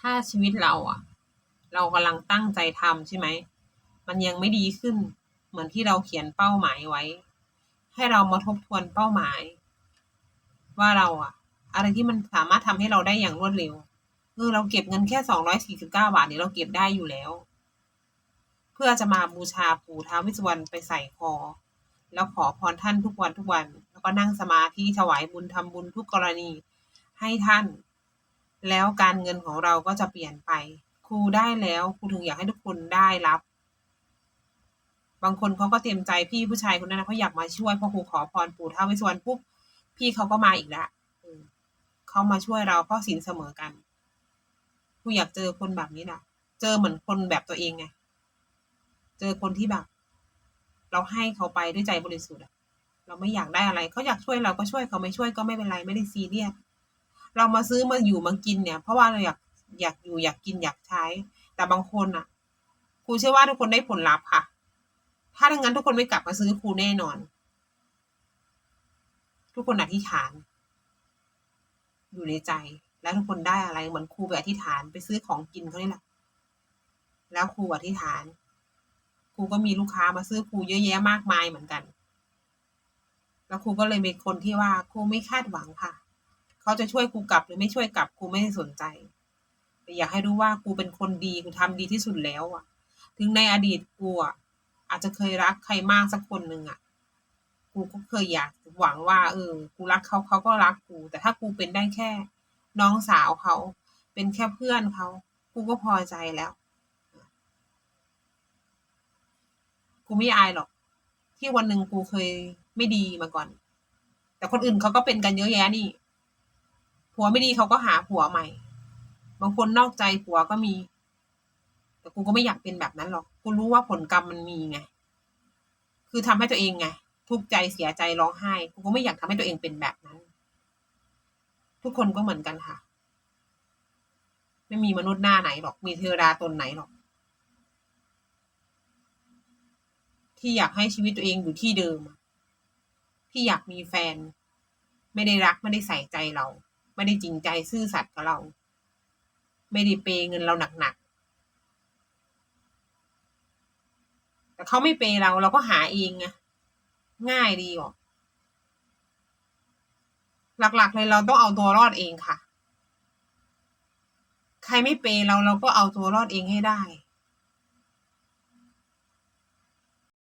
ถ้าชีวิตเราอะเรากำลังตั้งใจทำใช่ไหม มันยังไม่ดีขึ้น เหมือนที่เราเขียนเป้าหมายไว้ ให้เรามาทบทวนเป้าหมาย ว่าเราอะอะไรที่มันสามารถทำให้เราได้อย่างรวดเร็วเออเราเก็บเงินแค่สองร้อยสี่สิบเก้าบาทเนี่ยเราเก็บได้อยู่แล้ว เพื่อจะมาบูชาปู่ท้าววิสวรรณไปใส่คอ แล้วขอพรท่านทุกวันทุกวัน แล้วก็นั่งสมาธิถวายบุญทำบุญทุกกรณีให้ท่าน แล้วการเงินของเราก็จะเปลี่ยนไป ครูได้แล้วครูถึงอยากให้ทุกคนได้รับ บางคนเขาก็เตรียมใจพี่ผู้ชายคนนั้นนะเขาอยากมาช่วยพอครูขอพรปู่ท้าวเวสสวรรณปุ๊บพี่เขาก็มาอีกแล้วเขามาช่วยเราเพราะสินเสมอกันครูอยากเจอคนแบบนี้นะเจอเหมือนคนแบบตัวเองไงเจอคนที่แบบ เราให้เขาไปด้วยใจบริสุทธิ์เราไม่อยากได้อะไรเขาอยากช่วยเราก็ช่วยเขาไม่ช่วยก็ไม่เป็นไรไม่ได้ซีเรียส เรามาซื้อมาอยู่มากินเนี่ย เพราะว่าเราอยากอยากอยู่อยากกินอยากใช้ แต่บางคนอะครูเชื่อว่าทุกคนได้ผลลัพธ์ค่ะ ถ้าดังนั้นทุกคนไม่กลับมาซื้อครูแน่นอน ทุกคนอธิษฐาน อยู่ในใจ แล้วทุกคนได้อะไรเหมือนครูไปอธิษฐานไปซื้อของกินเขานี่แหละแล้วครูอธิษฐานครูก็มีลูกค้ามาซื้อครูเยอะแยะมากมายเหมือนกัน แล้วครูก็เลยเป็นคนที่ว่าครูไม่คาดหวังค่ะ เขาจะช่วยครูกลับหรือไม่ช่วยกลับครูไม่สนใจ แต่อยากให้รู้ว่าครูเป็นคนดีครูทำดีที่สุดแล้วอะ ถึงในอดีตครูอะอาจจะเคยรักใครมากสักคนหนึ่งอะครูก็เคยอยากหวังว่า เออ กูรักเขาเขาก็รักกู แต่ถ้ากูเป็นได้แค่ น้องสาวเขา เป็นแค่เพื่อนเขาครูก็พอใจแล้ว กูไม่อายหรอก ที่วันหนึ่งกูเคยไม่ดีมาก่อน แต่คนอื่นเขาก็เป็นกันเยอะแยะนี่ ผัวไม่ดีเขาก็หาผัวใหม่ บางคนนอกใจผัวก็มี แต่กูก็ไม่อยากเป็นแบบนั้นหรอก กูรู้ว่าผลกรรมมันมีไง คือทำให้ตัวเองไง ทุกข์ใจเสียใจร้องไห้ กูก็ไม่อยากทำให้ตัวเองเป็นแบบนั้น ทุกคนก็เหมือนกันค่ะ ไม่มีมนุษย์หน้าไหนหรอก มีเทวดาตนไหนหรอก ที่อยากให้ชีวิตตัวเองอยู่ที่เดิม ที่อยากมีแฟน ไม่ได้รักไม่ได้ใส่ใจเรา ไม่ได้จริงใจซื่อสัตย์กับเรา ไม่ได้เปย์เงินเราหนักๆแต่เขาไม่เปย์เราเราก็หาเองไงง่ายดีออกหลักๆเลยเราต้องเอาตัวรอดเองค่ะ ใครไม่เปย์เราเราก็เอาตัวรอดเองให้ได้